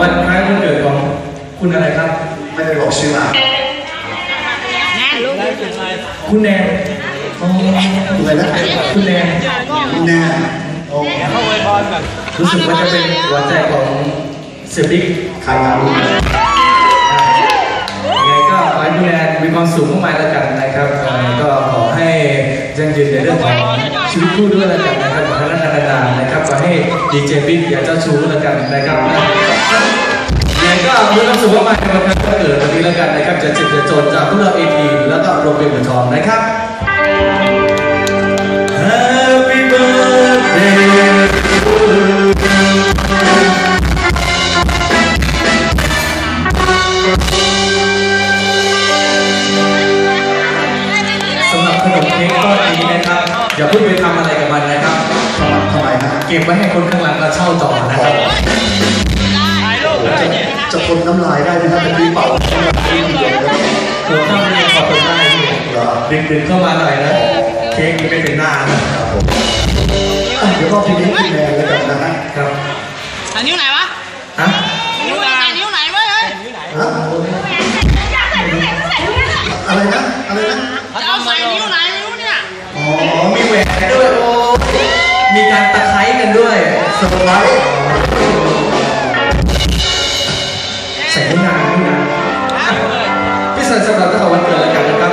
วันคล้ายวันเกิดของคุณอะไรครับ ไม่ได้บอกชื่อมาคุณแนนอ๋ออะไรนะคุณแนนแน่โอ้รู้สึกว่าจะเป็นหัวใจของเซฟิกใครครับยังไง พี่แนนมีความสุขมากๆแล้วกันนะครับก็ขอให้ยังยืนในเรื่องของชีวิตคู่ด้วยแล้วกันนะครับขอให้รักกันนานๆนะครับขอให้ดีเจบิ๊กอย่าเจ้าชู้แล้วกันนะครับยังไงก็มีความสุขมากๆในวันคล้าเกิดวันนี้แล้วกันนะครับจะเจ็บจะจนจากพวกเราเอทีแล้วก็โรงเรียนบุญทองนะครับ ค้กก้อนนี้นะครับอย่าเพิ่งไปทำอะไรกับมันนะครับทำไมทำไมฮะเก็บไว้ให้คนข้างหลังเราเช่าต่อนะครับจะทนน้ำลายได้ไหมครับเป็นที่เป่าที่เดียวกันหัวข้ามเรียนขอบคุณมากที่เหรอดึงๆเข้ามาหน่อยนะเค้กยังไม่ถึงหน้านะอะเดี๋ยวก็พี่นิ้วพี่แนนแล้วกันนะฮะครับใส่นิ้วไหนวะฮะนิ้วไหนใส่นิ้วไหนเว้ยเฮ้ยฮะอะไรนะอะไรนะจะเอาใส่นิ้วไหนไม่รู้เนี่ยอ๋อมีแหวนด้วยโอ้มีการตะไคร้กันด้วยเซอร์ไพรส์ใส่นิ้นางนิ้วนางอะพี่สันสำหรับเจ้าของวันเกิดแล้วกันนะครับ